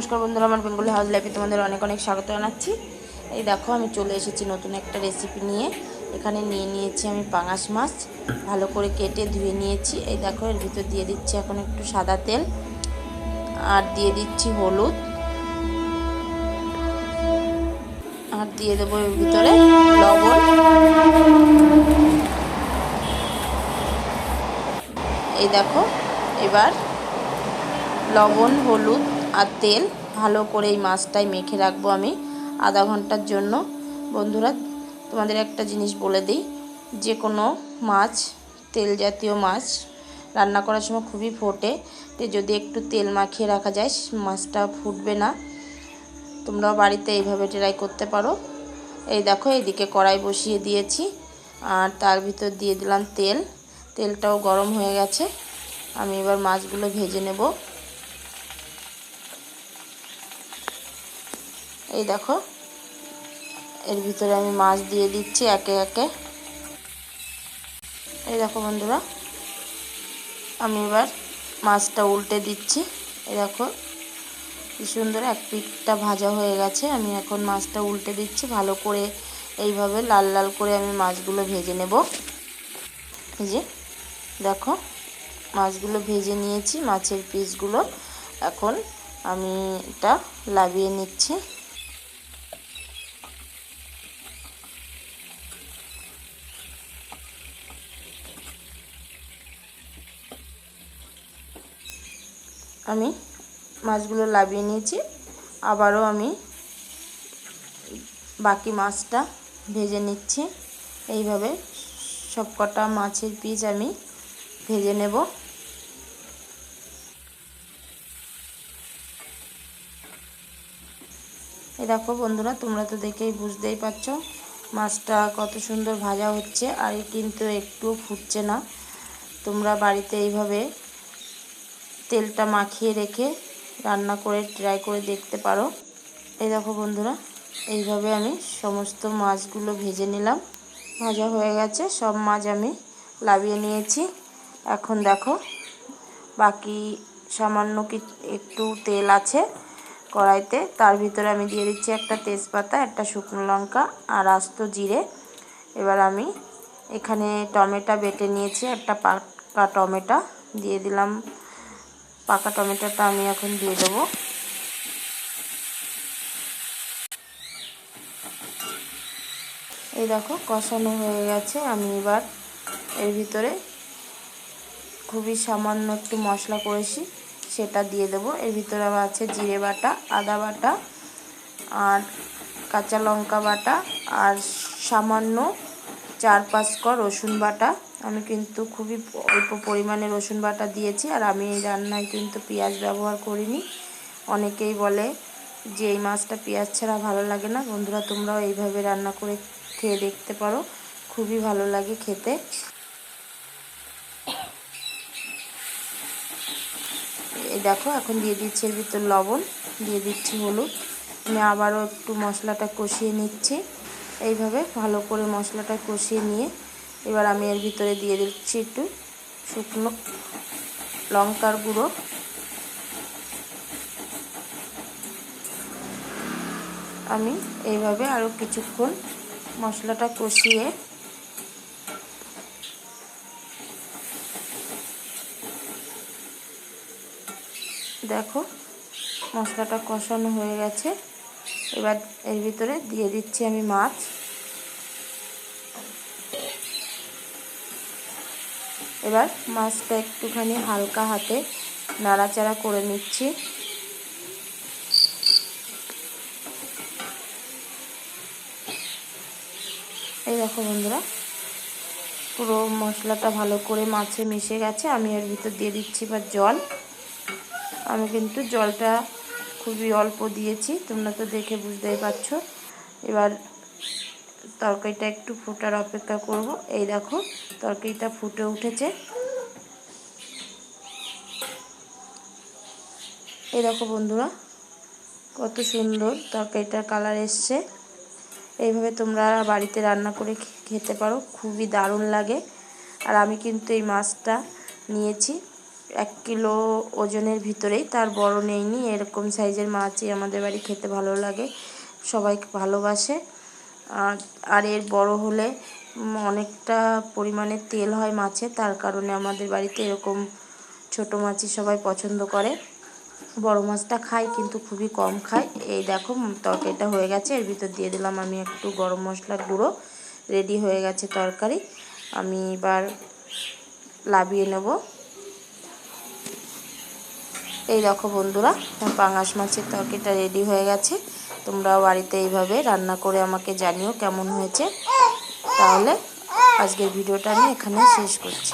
নমস্কার বন্ধুরা, আমার বেঙ্গলি হাউস লাইফে তোমাদের অনেক অনেক স্বাগত জানাচ্ছি। এই দেখো, আমি চলে এসেছি নতুন একটা রেসিপি নিয়ে। এখানে নিয়ে নিয়েছি আমি পাঙাশ মাছ। ভালো করে কেটে ধুয়ে নিয়েছি। এই দেখো, এর ভিতর দিয়ে দিচ্ছি এখন একটু সাদা তেল আর দিয়ে দিচ্ছি হলুদ। আর দিয়ে দেবো এর ভিতরে লবণ। এই দেখো, এবার লবণ, হলুদ আর তেল ভালো করে এই মাছটাই মেখে রাখব আমি আধা ঘণ্টার জন্য। বন্ধুরা, তোমাদের একটা জিনিস বলে দিই, যে কোনো মাছ, তেল জাতীয় মাছ রান্না করার সময় খুবই ফোটে। যদি একটু তেল মাখিয়ে রাখা যায়, মাছটা ফুটবে না। তোমরাও বাড়িতে এইভাবে ট্রাই করতে পারো। এই দেখো, এইদিকে কড়াই বসিয়ে দিয়েছি আর তার ভিতর দিয়ে দিলাম তেল। তেলটাও গরম হয়ে গেছে। আমি এবার মাছগুলো ভেজে নেব। এই দেখো, এর ভিতরে আমি মাছ দিয়ে দিচ্ছি একে একে। এই দেখো বন্ধুরা, আমি এবার মাছটা উল্টে দিচ্ছি। এই দেখো, কি সুন্দর, এক পিঠটা ভাজা হয়ে গেছে। আমি এখন মাছটা উল্টে দিচ্ছি, ভালো করে এইভাবে লাল লাল করে আমি মাছগুলো ভেজে নেব। যে, দেখো, মাছগুলো ভেজে নিয়েছি, মাছের পিসগুলো। এখন আমি এটা লাভিয়ে নিচ্ছি। আমি মাছগুলো লাভিয়ে নিয়েছি। আবারও আমি বাকি মাছটা ভেজে নিচ্ছি। এইভাবে সব কটা মাছের পিস আমি ভেজে নেব। এই দেখো বন্ধুরা, তোমরা তো দেখেই বুঝতেই পারছ মাছটা কত সুন্দর ভাজা হচ্ছে, আর কিন্তু একটুও ফুটছে না। তোমরা বাড়িতে এইভাবে তেলটা মাখিয়ে রেখে রান্না করে ট্রাই করে দেখতে পারো। এই দেখো বন্ধুরা, এইভাবে আমি সমস্ত মাছগুলো ভেজে নিলাম। ভাজা হয়ে গেছে, সব মাছ আমি লাভিয়ে নিয়েছি। এখন দেখো, বাকি সামান্য কি একটু তেল আছে কড়াইতে, তার ভিতরে আমি দিয়ে দিচ্ছি একটা তেজপাতা, একটা শুকনো লঙ্কা আর আস্ত জিরে। এবার আমি এখানে টমেটো বেটে নিয়েছি, একটা পাকা টমেটো দিয়ে দিলাম। পাকা টমেটোটা আমি এখন দিয়ে দেবো। এই দেখো, কষানো হয়ে গেছে। আমি এবার এর ভিতরে খুবই সামান্য একটু মশলা করেছি, সেটা দিয়ে দেব। এর ভিতরে আবার আছে জিরে বাটা, আদা বাটা, আর কাঁচা লঙ্কা বাটা, আর সামান্য চার পাঁচ কর রসুন বাটা। আমি কিন্তু খুবই অল্প পরিমাণে রসুন বাটা দিয়েছি আর আমি এই রান্নায় কিন্তু পেঁয়াজ ব্যবহার করিনি। অনেকেই বলে যে এই মাছটা পেঁয়াজ ছাড়া ভালো লাগে না। বন্ধুরা, তোমরাও এইভাবে রান্না করে খেয়ে দেখতে পারো। খুবই ভালো লাগে খেতে। এই দেখো, এখন দিয়ে দিচ্ছি এর ভিতর লবণ, দিয়ে দিচ্ছি হলুদ। আমি আবারও একটু মশলাটা কষিয়ে নিচ্ছি। এইভাবে ভালো করে মশলাটা কষিয়ে নিয়ে এবার আমি এর ভিতরে দিয়ে দিচ্ছি একটু শুকনো লঙ্কার গুঁড়ো। আমি এইভাবে আরও কিছুক্ষণ মশলাটা কষিয়ে দেখো মশলাটা কষানো হয়ে গেছে। এবার এর ভিতরে দিয়ে দিচ্ছি আমি মাছ। এবার মাছটা একটুখানি হালকা হাতে নাড়াচাড়া করে নিচ্ছি। এই দেখো বন্ধুরা, পুরো মশলাটা ভালো করে মাছে মিশে গেছে। আমি এর ভিতর দিয়ে দিচ্ছি এবার জল। আমি কিন্তু জলটা খুবই অল্প দিয়েছি, তোমরা তো দেখে বুঝতেই পারছ। এবার তরকারিটা একটু ফোটার অপেক্ষা করব। এই দেখো, তরকারিটা ফুটে উঠেছে। এই দেখো বন্ধুরা, কত সুন্দর তরকারিটার কালার এসছে। এইভাবে তোমরা বাড়িতে রান্না করে খেতে পারো, খুবই দারুণ লাগে। আর আমি কিন্তু এই মাছটা নিয়েছি। এক কিলো ওজনের ভিতরেই, তার বড় নেইনি, এরকম সাইজের মাছই আমাদের বাড়ি খেতে ভালো লাগে, সবাই ভালোবাসে। আর এর বড় হলে অনেকটা পরিমাণে তেল হয় মাছে, তার কারণে আমাদের বাড়িতে এরকম ছোট মাছই সবাই পছন্দ করে। বড় মাছটা খাই, কিন্তু খুবই কম খাই। এই দেখো তরকারিটা হয়ে গেছে, এর ভিতর দিয়ে দিলাম আমি একটু গরম মশলার গুঁড়ো, রেডি হয়ে গেছে তরকারি। আমি এবার লাভিয়ে নেব। এই দেখো বন্ধুরা, পাঙাশ মাছের তরকারিটা রেডি হয়ে গেছে। তোমরা বাড়িতে এইভাবে রান্না করে আমাকে জানিও কেমন হয়েছে। তাহলে আজকের ভিডিওটা আমি এখানে শেষ করছি।